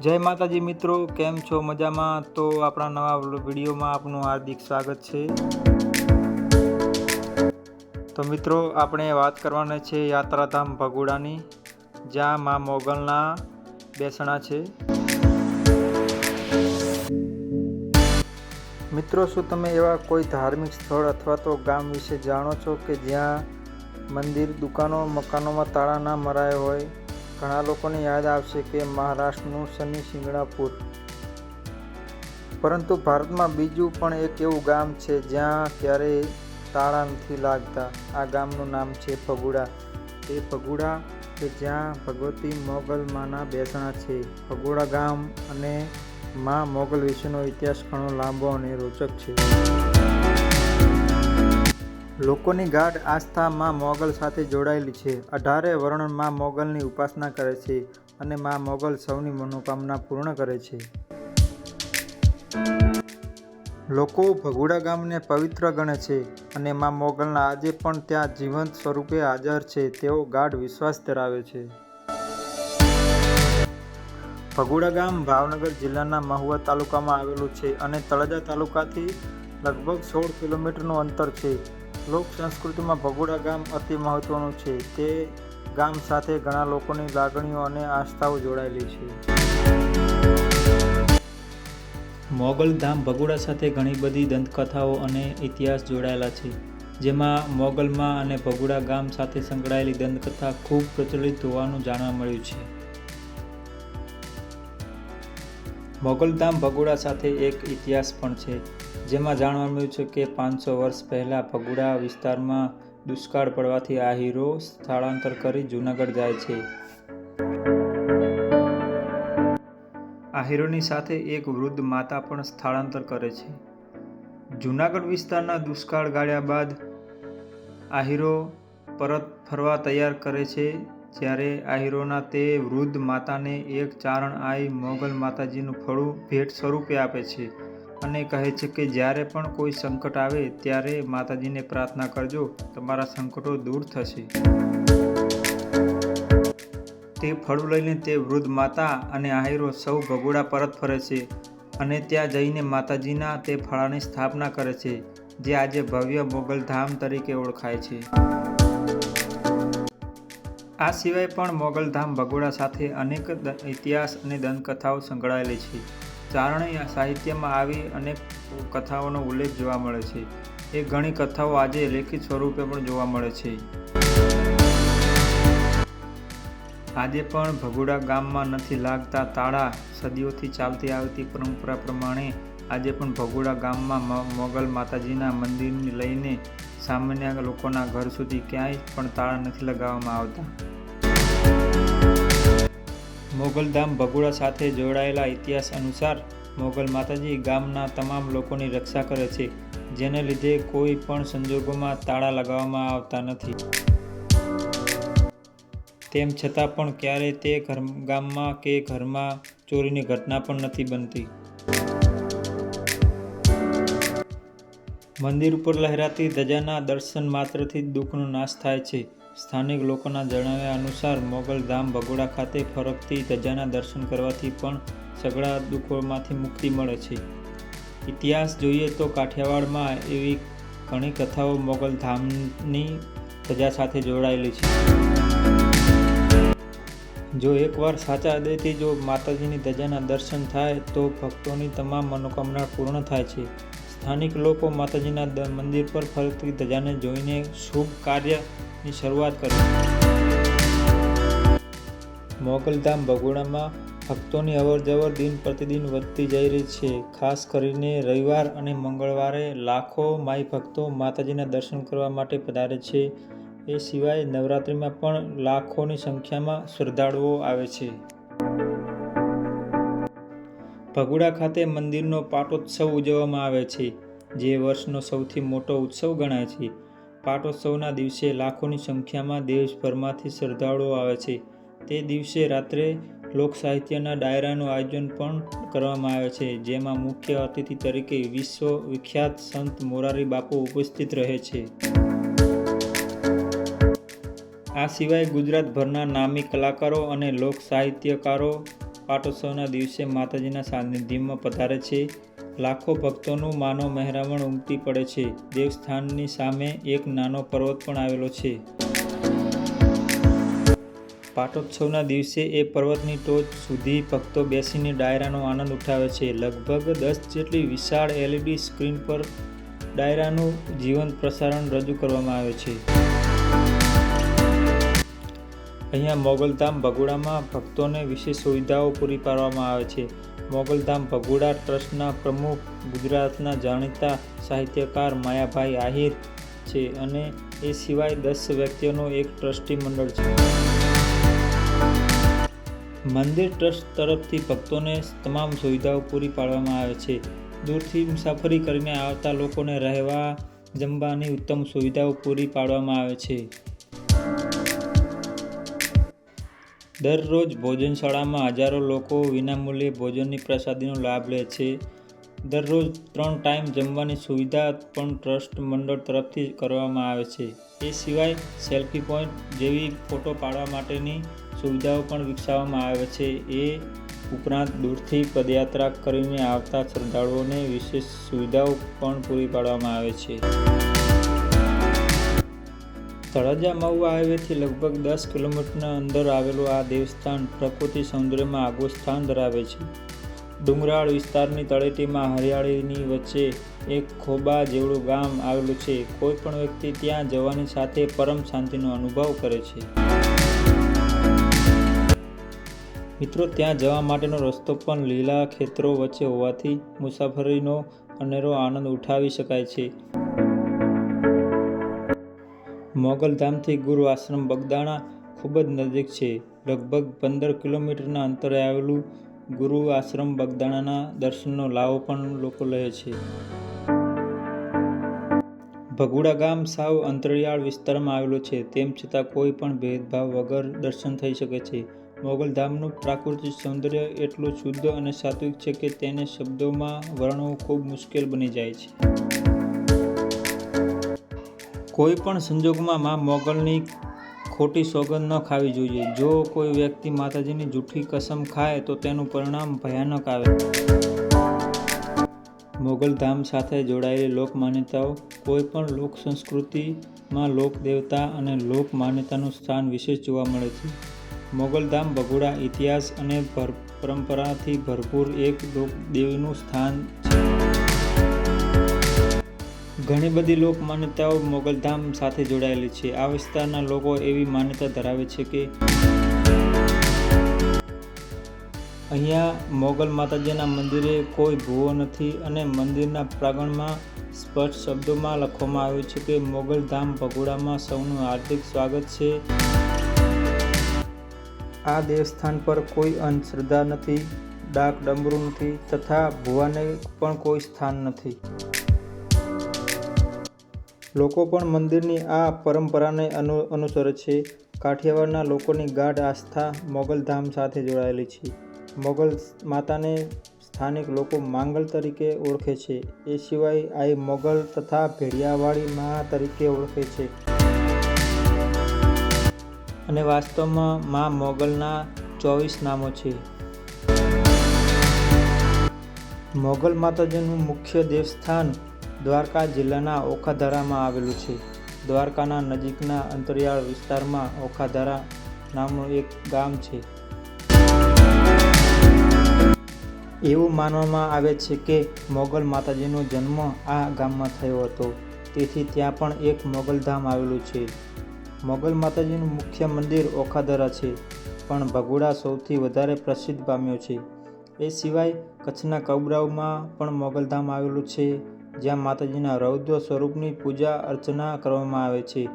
જય માતાજી મિત્રો, કેમ છો? મજામાં? તો આપણા નવા વિડીયોમાં આપનું હાર્દિક સ્વાગત છે. તો મિત્રો, આપણે વાત કરવાના છે યાત્રાધામ ભગોડાની, જ્યાં મા મોગલના બેસણા છે. મિત્રો, શું તમે એવા કોઈ ધાર્મિક સ્થળ અથવા તો ગામ વિશે જાણો છો કે જ્યાં મંદિર, દુકાનો, મકાનોમાં તાળા ના મરાયા હોય? ઘણા લોકોને યાદ આવશે કે મહારાષ્ટ્રનું શનિ સિંગણાપુર. પરંતુ ભારતમાં બીજું પણ એક એવું ગામ છે જ્યાં ક્યારેય તાળા નથી લાગતા. આ ગામનું નામ છે ફગુડા. એ ફગુડા કે જ્યાં ભગવતી મોગલ માના બેસણા છે. ફગુડા ગામ અને મા મોગલ વિશેનો ઇતિહાસ ઘણો લાંબો અને રોચક છે. લોકોની ગાઢ આસ્થા માં મોગલ સાથે જોડાયેલી છે. અઢારે વર્ણમાં મોગલની ઉપાસના કરે છે અને માં મોગલ સૌની મનોકામના પૂર્ણ કરે છે. લોકો ભગુડા ગામને પવિત્ર ગણે છે અને માં મોગલના આજે પણ ત્યાં જીવંત સ્વરૂપે હાજર છે તેવો ગાઢ વિશ્વાસ ધરાવે છે. ભગુડા ગામ ભાવનગર જિલ્લાના મહુવા તાલુકામાં આવેલું છે અને તળાજા તાલુકાથી લગભગ સોળ કિલોમીટરનું અંતર છે. લોક સંસ્કૃતિમાં ભગોડા ગામ અતિ મહત્વનું છે. તે ગામ સાથે ઘણા લોકોની લાગણીઓ અને આસ્થાઓ જોડાયેલી છે. મોગલ ધામ ભગોડા સાથે ઘણી બધી દંતકથાઓ અને ઇતિહાસ જોડાયેલા છે. જેમાં મોગલમાં અને ભગોડા ગામ સાથે સંકળાયેલી દંતકથા ખૂબ પ્રચલિત હોવાનું જાણવા મળ્યું છે. મોગલધામ ભગોડા સાથે એક ઇતિહાસ પણ છે. જેમાં જાણવા મળ્યું છે કે પાંચસો વર્ષ પહેલાં પગુડા વિસ્તારમાં દુષ્કાળ પડવાથી આ હીરો સ્થળાંતર કરી જૂનાગઢ જાય છે. આ હીરોની સાથે એક વૃદ્ધ માતા પણ સ્થળાંતર કરે છે. જૂનાગઢ વિસ્તારના દુષ્કાળ ગાળ્યા બાદ આ હીરો પરત ફરવા તૈયાર કરે છે, જ્યારે આ હીરોના તે વૃદ્ધ માતાને એક ચારણ આઈ મોગલ માતાજીનું ફળું ભેટ સ્વરૂપે આપે છે. અને કહે છે કે જ્યારે પણ કોઈ સંકટ આવે ત્યારે માતાજીને પ્રાર્થના કરજો, તમારા સંકટો દૂર થશે. તે ફળું લઈને તે વૃદ્ધ માતા અને આહીરો સૌ ભગોડા પરત ફરે છે અને ત્યાં જઈને માતાજીના તે ફળાની સ્થાપના કરે છે, જે આજે ભવ્ય મોગલ ધામ તરીકે ઓળખાય છે. આ સિવાય પણ મોગલધામ ભગોડા સાથે અનેક ઇતિહાસ અને દંતકથાઓ સંકળાયેલી છે. ચારણી સાહિત્યમાં આવી અનેક કથાઓનો ઉલ્લેખ જોવા મળે છે. એ ઘણી કથાઓ આજે લેખિત સ્વરૂપે પણ જોવા મળે છે. આજે પણ ભગોડા ગામમાં નથી લાગતા તાળા સદીઓથી ચાલતી આવતી પરંપરા પ્રમાણે આજે પણ ભગોડા ગામમાં મોગલ માતાજીના મંદિરને લઈને સામાન્ય લોકોના ઘર સુધી ક્યાંય પણ તાળા નથી લગાવવામાં આવતા. મોગલધામ ભગોડા સાથે જોડાયેલા ઇતિહાસ અનુસાર મોગલ માતાજી ગામના તમામ લોકોની રક્ષા કરે છે, જેને લીધે કોઈ પણ સંજોગોમાં તાળા લગાવવામાં આવતા નથી. તેમ છતાં પણ ક્યારેય તે ઘર, ગામમાં કે ઘરમાં ચોરીની ઘટના પણ નથી બનતી. મંદિર ઉપર લહેરાતી ધજાના દર્શન માત્રથી દુઃખનો નાશ થાય છે. સ્થાનિક લોકોના જણાવ્યા અનુસાર, મોગલ ધામ ભગોડા ખાતે ફરકતી ધજાના દર્શન કરવાથી પણ સઘળા દુઃખોમાંથી મુક્તિ મળે છે. ઇતિહાસ જોઈએ તો કાઠિયાવાડમાં એવી ઘણી કથાઓ મોગલ ધામની ધજા સાથે જોડાયેલી છે. જો એકવાર સાચા હૃદયથી જો માતાજીની ધજાના દર્શન થાય, તો ભક્તોની તમામ મનોકામના પૂર્ણ થાય છે. સ્થાનિક લોકો માતાજીના મંદિર પર ફરતી ધજાને જોઈને શુભ કાર્યની શરૂઆત કરી. મોગલધામ ભગોડામાં ભક્તોની અવરજવર દિન પ્રતિદિન વધતી જઈ રહી છે. ખાસ કરીને રવિવાર અને મંગળવારે લાખો માઈ ભક્તો માતાજીના દર્શન કરવા માટે પધારે છે. એ સિવાય નવરાત્રિમાં પણ લાખોની સંખ્યામાં શ્રદ્ધાળુઓ આવે છે. ભગુડા ખાતે મંદિરનો પાટોત્સવ ઉજવવામાં આવે છે, જે વર્ષનો સૌથી મોટો ઉત્સવ ગણાય છે. પાટોત્સવના દિવસે લાખોની સંખ્યામાં દેશભરમાંથી શ્રદ્ધાળુઓ આવે છે. તે દિવસે રાત્રે લોક સાહિત્યના ડાયરાનું આયોજન પણ કરવામાં આવે છે, જેમાં મુખ્ય અતિથિ તરીકે વિશ્વ વિખ્યાત સંત મોરારી બાપુ ઉપસ્થિત રહે છે. આ સિવાય ગુજરાતભરના નામી કલાકારો અને લોક સાહિત્યકારો પાટોત્સવના દિવસે માતાજીના સાનિધ્યમાં પધારે છે. લાખો ભક્તોનું માનવ મહેરામણ ઉમટી પડે છે. દેવસ્થાનની સામે એક નાનો પર્વત પણ આવેલો છે. પાટોત્સવના દિવસે એ પર્વતની ટોચ સુધી ભક્તો બેસીને ડાયરાનો આનંદ ઉઠાવે છે. લગભગ દસ જેટલી વિશાળ એલઈડી સ્ક્રીન પર ડાયરાનું જીવંત પ્રસારણ રજૂ કરવામાં આવે છે. અહીંયા મોગલધામ ભગોડામાં ભક્તોને વિશેષ સુવિધાઓ પૂરી પાડવામાં આવે છે. મોગલધામ ભગોડા ટ્રસ્ટના પ્રમુખ, ગુજરાતના જાણીતા સાહિત્યકાર માયાભાઈ આહિર છે અને એ સિવાય દસ વ્યક્તિઓનું એક ટ્રસ્ટી મંડળ છે. મંદિર ટ્રસ્ટ તરફથી ભક્તોને તમામ સુવિધાઓ પૂરી પાડવામાં આવે છે. દૂરથી મુસાફરી કરીને આવતા લોકોને રહેવા જમવાની ઉત્તમ સુવિધાઓ પૂરી પાડવામાં આવે છે. દરરોજ ભોજનશાળામાં હજારો લોકો વિનામૂલ્યે ભોજનની પ્રસાદીનો લાભ લે છે. દરરોજ ત્રણ ટાઈમ જમવાની સુવિધા પણ ટ્રસ્ટ મંડળ તરફથી કરવામાં આવે છે. એ સિવાય સેલ્ફી પોઈન્ટ જેવી ફોટો પાડવા માટેની સુવિધાઓ પણ વિકસાવવામાં આવે છે. એ ઉપરાંત દૂરથી પદયાત્રા કરીને આવતા શ્રદ્ધાળુઓને વિશેષ સુવિધાઓ પણ પૂરી પાડવામાં આવે છે. તળાજા મહુવા હાઈવેથી લગભગ દસ કિલોમીટરના અંદર આવેલું આ દેવસ્થાન પ્રકૃતિ સૌંદર્યમાં આગવું સ્થાન ધરાવે છે. ડુંગરાળ વિસ્તારની તળેટીમાં હરિયાળીની વચ્ચે એક ખોબા જેવડું ગામ આવેલું છે. કોઈ પણ વ્યક્તિ ત્યાં જવાની સાથે પરમ શાંતિનો અનુભવ કરે છે. મિત્રો, ત્યાં જવા માટેનો રસ્તો પણ લીલા ખેતરો વચ્ચે હોવાથી મુસાફરીનો અનેરો આનંદ ઉઠાવી શકાય છે. મોગલધામથી ગુરુ આશ્રમ બગદાણા ખૂબ જ નજીક છે. લગભગ પંદર કિલોમીટરના અંતરે આવેલું ગુરુ આશ્રમ બગદાણાના દર્શનનો લાવો પણ લોકો લે છે. ભગુડા ગામ સાવ અંતરિયાળ વિસ્તારમાં આવેલું છે. તેમ છતાં કોઈ પણ ભેદભાવ વગર દર્શન થઈ શકે છે. મોગલધામનું પ્રાકૃતિક સૌંદર્ય એટલું શુદ્ધ અને સાત્વિક છે કે તેને શબ્દોમાં વર્ણવવું ખૂબ મુશ્કેલ બની જાય છે. કોઈ પણ સંજોગોમાં મા મોગલની ખોટી સોગંદ ન ખાવી જોઈએ. જો કોઈ વ્યક્તિ માતાજીની જૂઠી કસમ ખાય, તો તેનું પરિણામ ભયાનક આવે. મોગલધામ સાથે જોડાયેલી લોક માન્યતાઓ કોઈ પણ લોક સંસ્કૃતિમાં લોક દેવતા અને લોક માન્યતાનું સ્થાન વિશેષ જોવા મળે છે. મોગલધામ ભગોડા ઇતિહાસ અને પરંપરાથી ભરપૂર એક દેવીનું સ્થાન છે. ઘણી બધી લોક માન્યતાઓ મોગલધામ સાથે જોડાયેલી છે. આ વિસ્તારના લોકો એવી માન્યતા ધરાવે છે કે અહીંયા મોગલ માતાજીના મંદિરે કોઈ ભૂવો નથી અને મંદિરના પ્રાંગણમાં સ્પષ્ટ શબ્દોમાં લખવામાં આવ્યું છે કે મોગલધામ ભગોડામાં સૌનું હાર્દિક સ્વાગત છે. આ દેવસ્થાન પર કોઈ અંધશ્રદ્ધા નથી, ડાક ડમરું નથી તથા ભુવાને પણ કોઈ સ્થાન નથી. લોકો પણ મંદિરની આ પરંપરાને અનુ, અનુસરે છે. કાઠિયાવાડના લોકોની ગાઢ આસ્થા મોગલધામ સાથે જોડાયેલી છે. મોગલ માતાને સ્થાનિક લોકો માંગલ તરીકે ઓળખે છે. એ સિવાય આ મોગલ તથા ભેડિયાવાળી મા તરીકે ઓળખે છે. અને વાસ્તવમાં મા મોગલના ચોવીસ નામો છે. મોગલ માતાજીનું મુખ્ય દેવસ્થાન દ્વારકા જિલ્લાના ઓખાધારામાં આવેલું છે. દ્વારકાના નજીકના અંતરિયાળ વિસ્તારમાં ઓખાધારા નામનું એક ગામ છે. એવું માનવામાં આવે છે કે મોગલ માતાજીનો જન્મ આ ગામમાં થયો હતો. તેથી ત્યાં પણ એક મોગલધામ આવેલું છે. મોગલ માતાજીનું મુખ્ય મંદિર ઓખાધરા છે, પણ ભગોડા સૌથી વધારે પ્રસિદ્ધ પામ્યો છે. એ સિવાય કચ્છના કબરાઉમાં પણ મોગલધામ આવેલું છે. જ્યાં માતાજીના રૌદ્ર સ્વરૂપની પૂજા, અર્ચના કરવામાં આવે છે.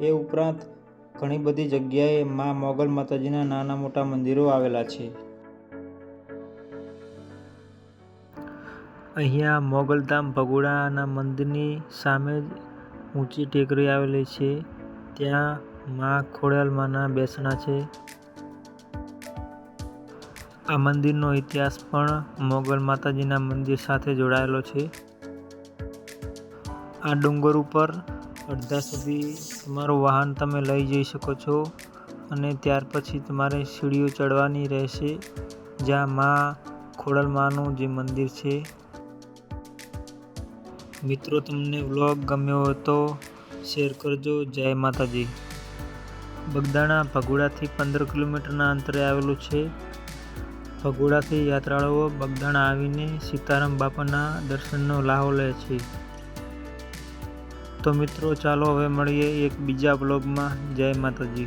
એ ઉપરાંત ઘણી બધી જગ્યાએ મા મોગલ માતાજીના નાના મોટા મંદિરો આવેલા છે. અહીંયા મોગલધામ ભગોડાના મંદિરની સામે જ ઊંચી ટેકરી આવેલી છે. ત્યાં મા ખોડિયાલમાના બેસણા છે. આ મંદિરનો ઇતિહાસ પણ મોગલ માતાજીના મંદિર સાથે જોડાયેલો છે. આ ડુંગર ઉપર અડધા સુધી તમારું વાહન તમે લઈ જઈ શકો છો અને ત્યાર પછી તમારે સીડીઓ ચડવાની રહેશે, જ્યાં મા ખોડલમાનું જે મંદિર છે. મિત્રો, તમને વ્લોગ ગમ્યો હોય તો શેર કરજો. જય માતાજી. બગદાણા ભગોડાથી પંદર કિલોમીટરના અંતરે આવેલું છે. ભગોડાથી યાત્રાળુઓ બગદાણા આવીને સીતારામ બાપાના દર્શનનો લાહો લે છે. તો મિત્રો ચાલો હવે મળીએ એક બીજા બ્લોગમાં જય માતાજી.